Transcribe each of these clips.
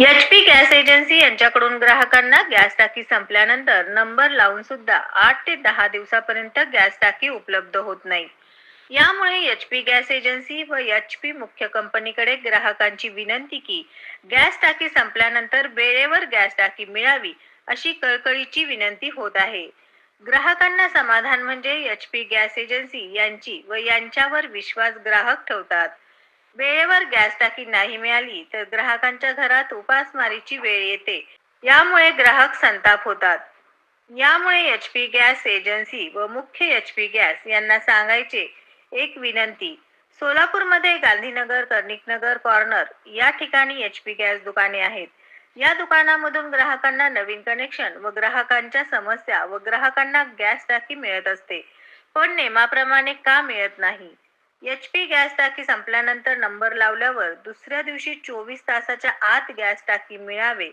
Gas agency यांच्याकडून ग्राहकांना gas टाकी संपल्यानंतर नंबर लावून सुद्धा आठ ते दहा दिवसापर्यंत गॅस टाकी उपलब्ध होत नाही. यामुळे एच पी गॅस एजन्सी व एच पी मुख्य कंपनीकडे ग्राहकांची विनंती की गॅस टाकी संपल्यानंतर वेळेवर गॅस टाकी मिळावी अशी कळकळीची विनंती होत आहे. ग्राहकांना समाधान म्हणजे एच पी गॅस एजन्सी यांची व यांच्यावर विश्वास ग्राहक ठेवतात. वेळेवर गॅस टाकी नाही मिळाली तर ग्राहकांच्या घरात उपासमारीची वेळ येते. यामुळे ग्राहक संताप होतात. यामुळे एच पी गॅस एजन्सी व मुख्य एच पी गॅस यांना सांगायचे एक विनंती. सोलापूरमध्ये गांधीनगर कर्णिकनगर कॉर्नर या ठिकाणी एच पी गॅस दुकाने आहेत. या दुकानामधून ग्राहकांना नवीन कनेक्शन व ग्राहकांच्या समस्या व ग्राहकांना गॅस टाकी मिळत असते. पण नेमाप्रमाणे का मिळत नाही? एच पी गॅस टाकी संपल्यानंतर नंबर लावल्यावर दुसऱ्या दिवशी चोवीस तासाच्या आत गॅस टाकी मिळावे.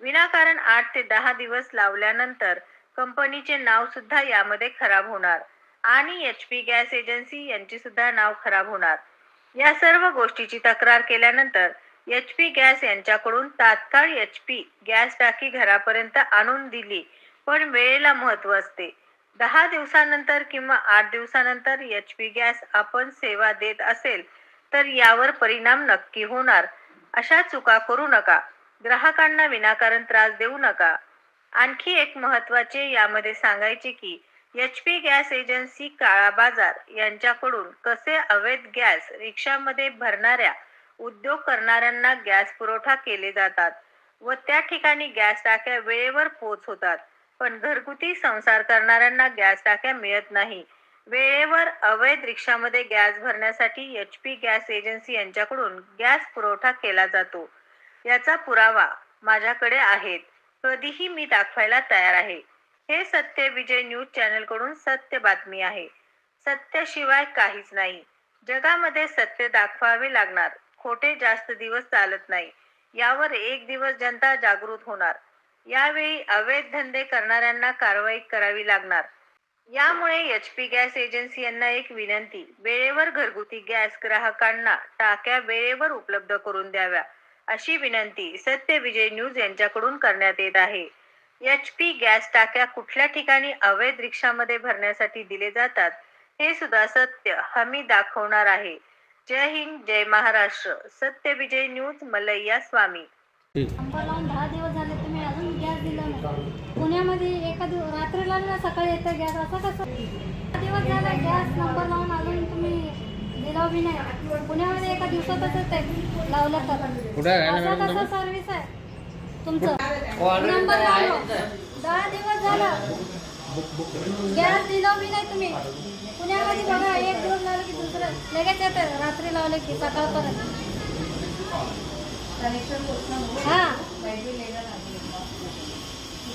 विनाकारण आठ ते दहा दिवस लावल्यानंतर कंपनीचे नाव सुद्धा यामध्ये खराब होणार आणि एच पी गॅस एजन्सी यांची सुद्धा नाव खराब होणार. या सर्व गोष्टीची तक्रार केल्यानंतर एच पी गॅस यांच्याकडून तात्काळ एच पी गॅस टाकी घरापर्यंत आणून दिली पण वेळेला महत्त्व असते. दहा दिवसानंतर किंवा आठ दिवसानंतर एच पी गॅस आपण सेवा देत असेल तर यावर परिणाम नक्की होणार. अशा चुका करू नका. ग्राहकांना विनाकारण त्रास देऊ नका. आणखी एक महत्त्वाचे यामध्ये सांगायचे की एच पी गॅस एजन्सी काळा बाजार यांच्याकडून कसे अवैध गॅस रिक्षामध्ये भरणाऱ्या उद्योग करणाऱ्यांना गॅस पुरवठा केले जातात व त्या ठिकाणी गॅस टाक्या वेळेवर पोच होतात पण घरगुती संसार करणाऱ्यांना गॅस टाक्या मिळत नाही. वेळेवर अवैध रिक्षामध्ये गॅस भरण्यासाठी एच पी गॅस एजन्सी यांच्याकडून गॅस पुरवठा केला जातो. याचा पुरावा माझ्याकडे आहेत. कधीही मी दाखवायला तयार आहे. हे सत्य विजय न्यूज चॅनलकडून सत्य बातमी आहे. सत्याशिवाय काहीच नाही. जगामध्ये सत्य दाखवावे लागणार. खोटे जास्त दिवस चालत नाही. यावर एक दिवस जनता जागृत होणार. यावेळी अवैध धंदे करणाऱ्यांना कारवाई करावी लागणार. यामुळे एच पी गॅस एजन्सी यांना एक विनंती वेळेवर घरगुती गॅस ग्राहकांना टाक्या वेळेवर उपलब्ध करून द्याव्या अशी विनंती सत्य विजय न्यूज यांच्याकडून करण्यात येत आहे. एच पी गॅस टाक्या कुठल्या ठिकाणी अवैध रिक्षामध्ये भरण्यासाठी दिले जातात हे सुद्धा सत्य हमी दाखवणार आहे. जय हिंद जय महाराष्ट्र. सत्य विजय न्यूज मलैया स्वामी नंबर लावून दहा दिवस झाले तुम्ही अजून गॅस दिला नाही पुण्यामध्ये एका दिवस रात्री लागला सकाळी येतं गॅस. असं कसं? दहा दिवस झाला गॅस नंबर लावून अजून तुम्ही दिला बी नाही. पुण्यामध्ये एका दिवसातच येते. लावलं तर. असं कसं सर्व्हिस आहे? तुमचं? नंबर लावलो दहा दिवस झाला. गॅस दिला बी नाही तुम्ही. पुण्यामध्ये बघा एक दिवस लावलं की दुसरं. लगेच येतं. रात्री लावलं की सकाळपर्यंत हा.